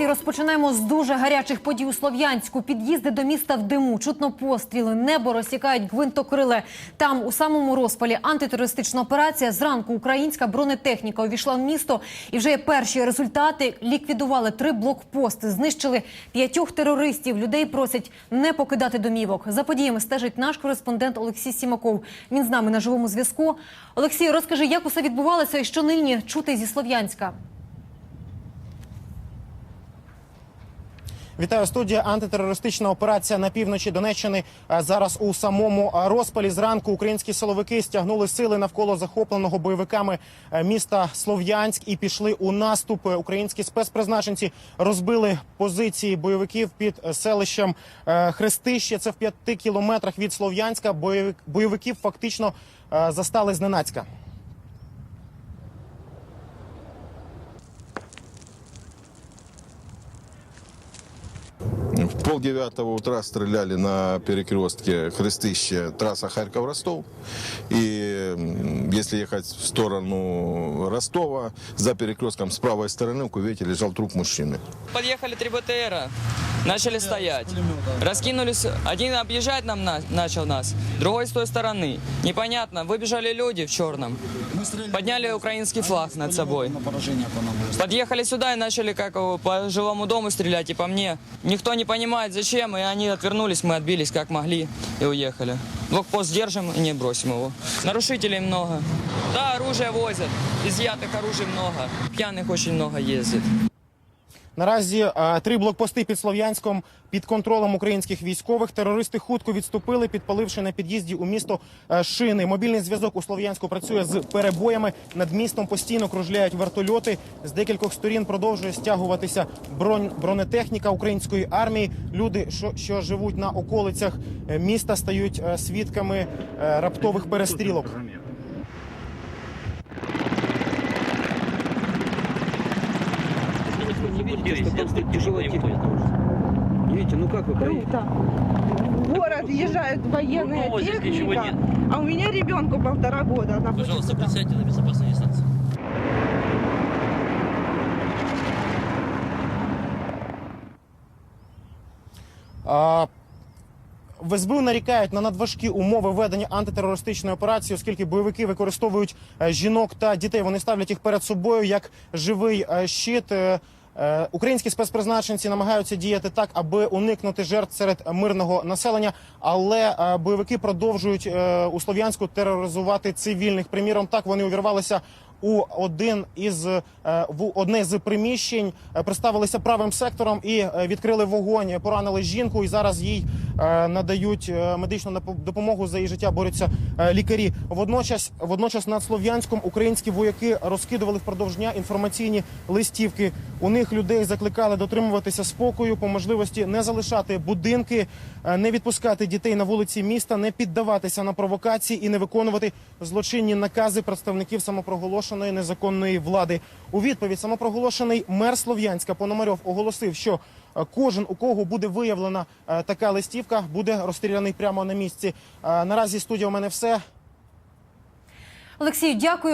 І розпочинаємо з дуже гарячих подій у Слов'янську. Під'їзди до міста в диму, чутно постріли, небо розсікають гвинтокриле. Там, у самому розпалі, антитерористична операція. Зранку українська бронетехніка увійшла в місто. І вже є перші результати. Ліквідували три блокпости, знищили п'ятьох терористів. Людей просять не покидати домівок. За подіями стежить наш кореспондент Олексій Сімаков. Він з нами на живому зв'язку. Олексій, розкажи, як усе відбувалося і що нині чути зі Слов'янська. Вітаю студія. Антитерористична операція на півночі Донеччини е, зараз у самому е, розпалі. Зранку українські силовики стягнули сили навколо захопленого бойовиками е, міста Слов'янськ і пішли у наступ. Українські спецпризначенці розбили позиції бойовиків під селищем Хрестище. Це в п'яти кілометрах від Слов'янська. Бойовик- Бойовиків фактично застали зненацька. В полдевятого утра стреляли на перекрестке Хрестыще, трасса Харьков-Ростов. И м, если ехать в сторону Ростова, за перекрестком с правой стороны в кювете лежал труп мужчины. Подъехали три БТРа, Начали стоять. Раскинулись, один объезжать нам на- начал нас, другой с той стороны. Непонятно, выбежали люди в черном. Подняли украинский флаг над собой. Подъехали сюда и начали как по жилому дому стрелять и по мне. Никто не понимает зачем, и они отвернулись, мы отбились как могли и уехали. Блокпост держим и не бросим его. Нарушителей много. Да, оружие возят, изъятых оружий много. Пьяных очень много ездит. Наразі е, три блокпости під Слов'янськом під контролем українських військових. Терористи хутко відступили, підпаливши на під'їзді у місто е, шини. Мобільний зв'язок у Слов'янську працює з перебоями. Над містом постійно кружляють вертольоти. З декількох сторін продовжує стягуватися бронь, бронетехніка української армії. Люди, що, що живуть на околицях е, міста, стають свідками раптових перестрілок. Видите, ну как вы проедете? Круто. В город въезжает военная Ну, здесь ничего техника, нет. а у меня ребенку полтора года. Она Пожалуйста, будет присядьте на безопасной дистанции. А, В СБУ нарікають на надважкі умови ведення антитерористичної операції, оскільки бойовики використовують е, жінок та дітей. Вони ставлять їх перед собою як живий е, щит. Е, Українські спецпризначенці намагаються діяти так, аби уникнути жертв серед мирного населення, але е, бойовики продовжують е, у Слов'янську тероризувати цивільних. Приміром, так вони увірвалися у один із е, в одне з приміщень, е, представилися правим сектором і е, відкрили вогонь. Поранили жінку, і зараз їй е, надають е, медичну допомогу за її життя. Борються е, лікарі. Водночас, водночас над Слов'янськом українські вояки розкидували впродовж дня інформаційні листівки. У них людей закликали дотримуватися спокою, по можливості не залишати будинки, е, не відпускати дітей на вулиці міста, не піддаватися на провокації і не виконувати злочинні накази представників самопроголошеної незаконної влади. У відповідь самопроголошений мер Слов'янська Пономарьов оголосив, що е, кожен у кого буде виявлена е, така листівка, буде розстріляний прямо на місці. Наразі студія у мене все. Олексію, дякую.